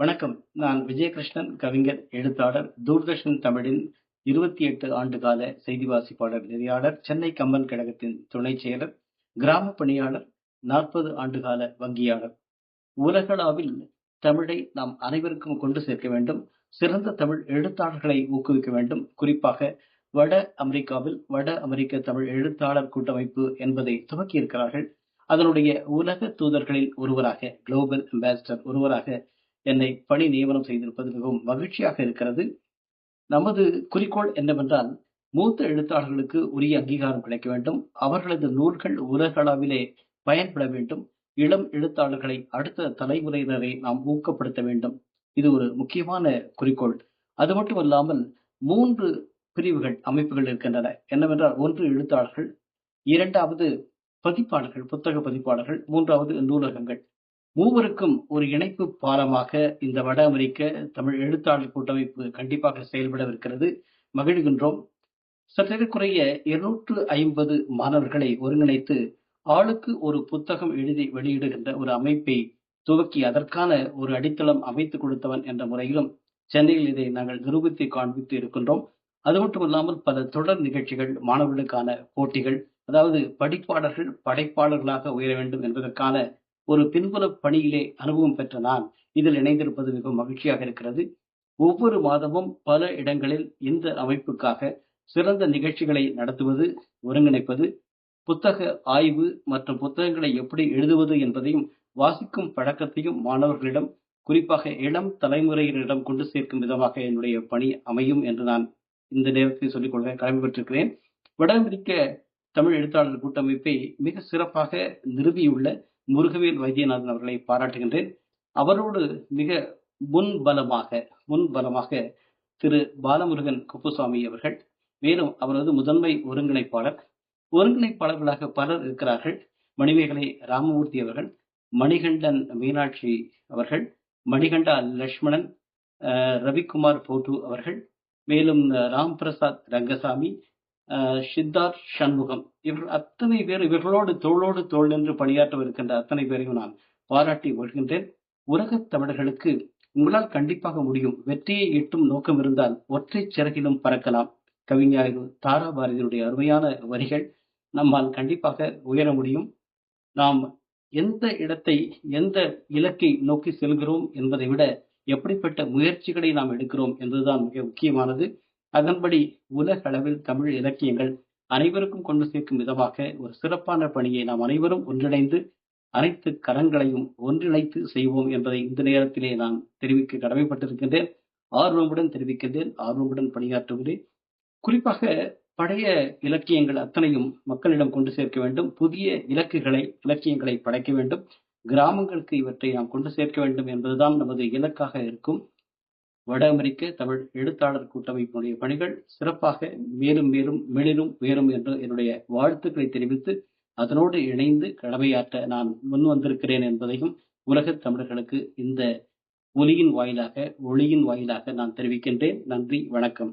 வணக்கம். நான் விஜயகிருஷ்ணன் கவிஞர் எழுத்தாளர் தூர்தர்ஷன் தமிழின் இருபத்தி எட்டு ஆண்டு கால செய்தி வாசிப்பாளர் நெறியாளர் சென்னை கம்பன் கழகத்தின் துணை செயலர் கிராம பணியாளர் நாற்பது ஆண்டு கால வங்கியாளர். உலகளாவில் தமிழை நாம் அனைவருக்கும் கொண்டு சேர்க்க வேண்டும். சிறந்த தமிழ் எழுத்தாளர்களை ஊக்குவிக்க வேண்டும். குறிப்பாக வட அமெரிக்காவில் வட அமெரிக்க தமிழ் எழுத்தாளர் கூட்டமைப்பு என்பதை துவக்கி இருக்கிறார்கள் அதனுடைய உலக தூதர்களில் ஒருவராக குளோபல் அம்பாசிடர் ஒருவராக என்னை பணி நியமனம் செய்திருப்பது மிகவும் மகிழ்ச்சியாக இருக்கிறது. நமது குறிக்கோள் என்னவென்றால் மூத்த எழுத்தாளர்களுக்கு உரிய அங்கீகாரம் கிடைக்க வேண்டும். அவர்களது நூல்கள் உலகளவிலே பயன்பட வேண்டும். இளம் எழுத்தாளர்களை அடுத்த தலைமுறையினரை நாம் ஊக்கப்படுத்த வேண்டும். இது ஒரு முக்கியமான குறிக்கோள். அது மட்டுமல்லாமல் மூன்று பிரிவுகள் அமைப்புகள் இருக்கின்றன. என்னவென்றால் ஒன்று எழுத்தாளர்கள் இரண்டாவது பதிப்பாளர்கள் புத்தக பதிப்பாளர்கள் மூன்றாவது நூலகங்கள். மூவருக்கும் ஒரு இணைப்பு பாலமாக இந்த வட அமெரிக்க தமிழ் எழுத்தாளர் கூட்டமைப்பு கண்டிப்பாக செயல்படவிருக்கிறது. மகிழ்கின்றோம். சற்றேறக்குறைய இருநூற்று ஐம்பது மாணவர்களை ஒருங்கிணைத்து ஆளுக்கு ஒரு புத்தகம் எழுதி வெளியிடுகின்ற ஒரு அமைப்பை துவக்கி அதற்கான ஒரு அடித்தளம் அமைத்து கொடுத்தவன் என்ற முறையிலும் சென்னையில் இதை நாங்கள் நிரூபித்து காண்பித்து இருக்கின்றோம். அது மட்டுமல்லாமல் பல தொடர் நிகழ்ச்சிகள் மாணவர்களுக்கான போட்டிகள் அதாவது படிப்பாளர்கள் படைப்பாளர்களாக உயர வேண்டும் என்பதற்கான ஒரு பின்புல பணியிலே அனுபவம் பெற்ற நான் இதில் இணைந்திருப்பது மிகவும் மகிழ்ச்சியாக இருக்கிறது. ஒவ்வொரு மாதமும் பல இடங்களில் இந்த அமைப்புக்காக சிறந்த நிகழ்ச்சிகளை நடத்துவது ஒருங்கிணைப்பது புத்தக ஆய்வு மற்றும் புத்தகங்களை எப்படி எழுதுவது என்பதையும் வாசிக்கும் பழக்கத்தையும் மாணவர்களிடம் குறிப்பாக இளம் தலைமுறையினரிடம் கொண்டு சேர்க்கும் விதமாக என்னுடைய பணி அமையும் என்று நான் இந்த நேரத்தில் சொல்லிக் கொள்ள கடமைப்பட்டிருக்கிறேன். வட அமெரிக்க தமிழ் எழுத்தாளர் கூட்டமைப்பை மிக சிறப்பாக நிறுவியுள்ள முருகவேல் வைத்தியநாதன் அவர்களை பாராட்டுகின்றேன். அவரோடு மிக முன்பலமாக முன்பலமாக திரு பாலமுருகன் குப்புசாமி அவர்கள் மேலும் அவரது முதன்மை ஒருங்கிணைப்பாளர். ஒருங்கிணைப்பாளர்களாக பலர் இருக்கிறார்கள். மணிமேகலை ராமமூர்த்தி அவர்கள் மணிகண்டன் மீனாட்சி அவர்கள் மணிகண்டா லட்சுமணன் ரவிக்குமார் போட்டு அவர்கள் மேலும் ராம் பிரசாத் ரங்கசாமி சித்தார்த் சண்முகம். இவர்கள் அத்தனை பேர் இவர்களோடு தோளோடு தோல் நின்று பணியாற்றவிருக்கின்ற அத்தனை பேரையும் நான் பாராட்டி வருகின்றேன் உலகத் தமிழர்களுக்கு உங்களால் கண்டிப்பாக முடியும். வெற்றியை எட்டும் நோக்கம் இருந்தால் ஒற்றை சிறகிலும் பறக்கலாம். கவிஞர் தாரா பாரதியுடைய அருமையான வரிகள் நம்மால் கண்டிப்பாக உயர முடியும். நாம் எந்த இடத்தை எந்த இலக்கை நோக்கி செல்கிறோம் என்பதை விட எப்படிப்பட்ட முயற்சிகளை நாம் எடுக்கிறோம் என்பதுதான் மிக முக்கியமானது. அதன்படி உலக அளவில் தமிழ் இலக்கியங்கள் அனைவருக்கும் கொண்டு சேர்க்கும் விதமாக ஒரு சிறப்பான பணியை நாம் அனைவரும் ஒன்றிணைந்து அனைத்து கரங்களையும் ஒன்றிணைத்து செய்வோம் என்பதை இந்த நேரத்திலே நான் தெரிவிக்க கடமைப்பட்டிருக்கின்றேன். ஆர்வமுடன் தெரிவிக்கின்றேன். ஆர்வமுடன் பணியாற்றுகிறேன். குறிப்பாக பழைய இலக்கியங்கள் அத்தனையும் மக்களிடம் கொண்டு சேர்க்க வேண்டும். புதிய இலக்குகளை இலக்கியங்களை படைக்க வேண்டும். கிராமங்களுக்கு இவற்றை நாம் கொண்டு சேர்க்க வேண்டும் என்பதுதான் நமது இலக்காக இருக்கும். வட அமெரிக்க தமிழ் எழுத்தாளர் கூட்டமைப்பினுடைய பணிகள் சிறப்பாக மேலும் மேலும் மேலும் உயரும் என்று என்னுடைய வாழ்த்துக்களை தெரிவித்து அதனோடு இணைந்து கடமையாற்ற நான் முன் வந்திருக்கிறேன் என்பதையும் உலகத் தமிழர்களுக்கு இந்த ஒலியின் வாயிலாக ஒளியின் வாயிலாக நான் தெரிவிக்கின்றேன். நன்றி வணக்கம்.